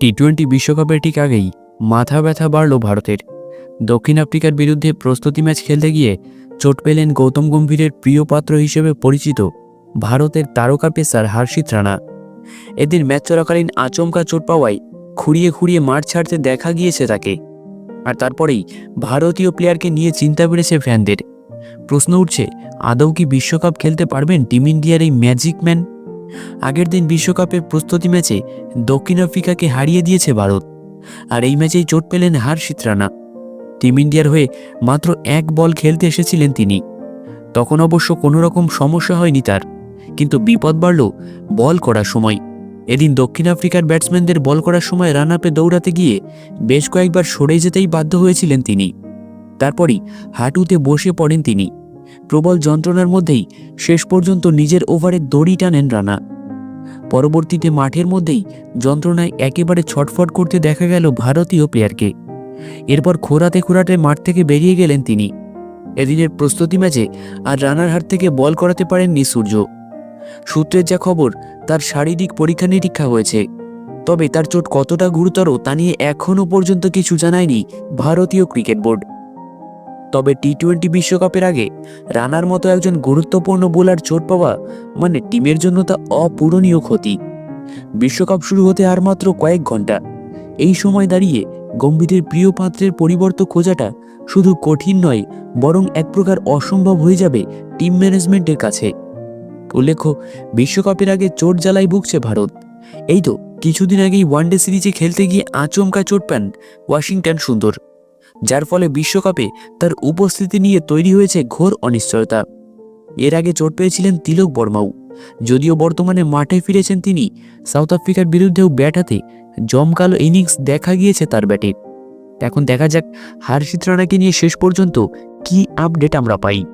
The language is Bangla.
টি টোয়েন্টি বিশ্বকাপের ঠিক আগেই মাথা ব্যথা বাড়ল ভারতের। দক্ষিণ আফ্রিকার বিরুদ্ধে প্রস্তুতি ম্যাচ খেলতে গিয়ে চোট পেলেন গৌতম গম্ভীরের প্রিয় পাত্র হিসেবে পরিচিত ভারতের তারকা পেসার হার্ষিত রানা। এদিন ম্যাচ চলাকালীন আচমকা চোট পাওয়ায় খুঁড়িয়ে খুঁড়িয়ে মাঠ ছাড়তে দেখা গিয়েছে তাকে। আর তারপরেই ভারতীয় প্লেয়ারকে নিয়ে চিন্তা বেড়েছে ফ্যানদের। প্রশ্ন উঠছে, আদৌ কি বিশ্বকাপ খেলতে পারবেন টিম ইন্ডিয়ার এই ম্যাজিক ম্যান? আগের দিন বিশ্বকাপের প্রস্তুতি ম্যাচে দক্ষিণ আফ্রিকাকে হারিয়ে দিয়েছে ভারত। আর এই ম্যাচেই চোট পেলেন হার্ষিত রানা। টিম ইন্ডিয়ার হয়ে মাত্র এক বল খেলতে এসেছিলেন তিনি। তখন অবশ্য কোনো রকম সমস্যা হয়নি তার, কিন্তু বিপদ বাড়ল বল করার সময়। এদিন দক্ষিণ আফ্রিকার ব্যাটসম্যানদের বল করার সময় রান আপে দৌড়াতে গিয়ে বেশ কয়েকবার সরে যেতেই বাধ্য হয়েছিলেন তিনি। তারপরই হাঁটুতে বসে পড়েন তিনি। প্রবল যন্ত্রণার মধ্যেই শেষ পর্যন্ত নিজের ওভারে দড়ি টানেন রানা। পরবর্তীতে মাঠের মধ্যেই যন্ত্রণায় একেবারে ছটফট করতে দেখা গেল ভারতীয় প্লেয়ারকে এরপর খোরাতে খোরাতে মাঠ থেকে বেরিয়ে গেলেন তিনি। এদিনের প্রস্তুতি ম্যাচে আর রানার হাত থেকে বল করাতে পারেননি সূর্য। সূত্রের যা খবর, তার শারীরিক পরীক্ষা নিরীক্ষা হয়েছে। তবে তার চোট কতটা গুরুতর তা নিয়ে এখনও পর্যন্ত কিছু জানায়নি ভারতীয় ক্রিকেট বোর্ড। তবে টি টোয়েন্টি বিশ্বকাপের আগে রানার মতো একজন গুরুত্বপূর্ণ বোলার চোট পাওয়া মানে টিমের জন্য তা অপূরণীয় ক্ষতি। বিশ্বকাপ শুরু হতে আর মাত্র কয়েক ঘণ্টা। এই সময় দাঁড়িয়ে গম্ভীরের প্রিয় পাত্রের পরিবর্তন খোঁজাটা শুধু কঠিন নয়, বরং এক প্রকার অসম্ভব হয়ে যাবে টিম ম্যানেজমেন্টের কাছে। উল্লেখ্য, বিশ্বকাপের আগে চোট জ্বালাই ভুগছে ভারত। এই তো, কিছুদিন আগেই ওয়ানডে সিরিজে খেলতে গিয়ে আচমকা চোট পান ওয়াশিংটন সুন্দর। যার ফলে বিশ্বকাপে তার উপস্থিতি নিয়ে তৈরি হয়েছে ঘোর অনিশ্চয়তা। এর আগে চোট পেয়েছিলেন তিলক বর্মাও। যদিও বর্তমানে মাঠে ফিরেছেন তিনি, সাউথ আফ্রিকার বিরুদ্ধেও ব্যাট হাতে জমকালো ইনিংস দেখা গিয়েছে তার ব্যাটে। এখন দেখা যাক হার্ষিত রানাকে নিয়ে শেষ পর্যন্ত কি আপডেট আমরা পাই।